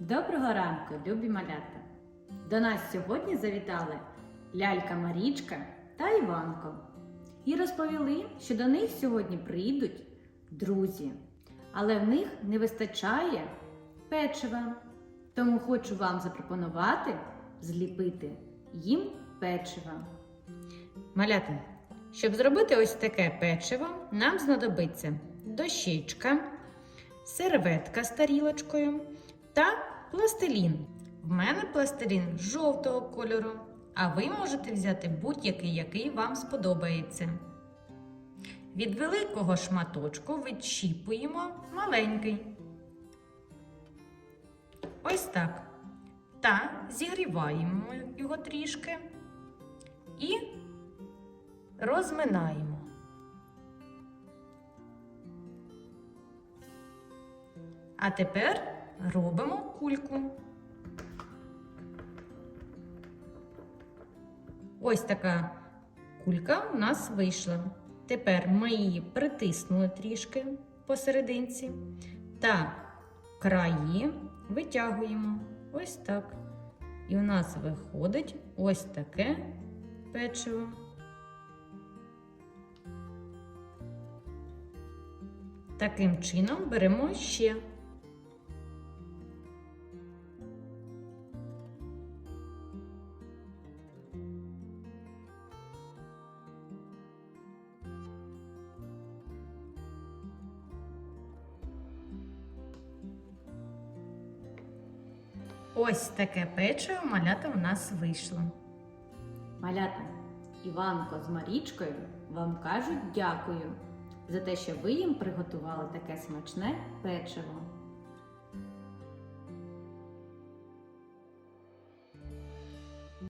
Доброго ранку, любі малята! До нас сьогодні завітали лялька Марічка та Іванко і розповіли, що до них сьогодні прийдуть друзі, але в них не вистачає печива. Тому хочу вам запропонувати зліпити їм печиво. Малята, щоб зробити ось таке печиво, нам знадобиться дощечка, серветка з тарілочкою та пластилін. В мене пластилін жовтого кольору, а ви можете взяти будь-який, який вам сподобається. Від великого шматочку відщіпуємо маленький. Ось так. Та зігріваємо його трішки і розминаємо. А тепер робимо кульку. Ось така кулька у нас вийшла. Тепер ми її притиснули трішки посерединці та краї витягуємо ось так. І у нас виходить ось таке печиво. Таким чином беремо ще. Ось таке печиво малята у нас вийшло. Малята, Іванко з Марічкою вам кажуть дякую за те, що ви їм приготували таке смачне печиво.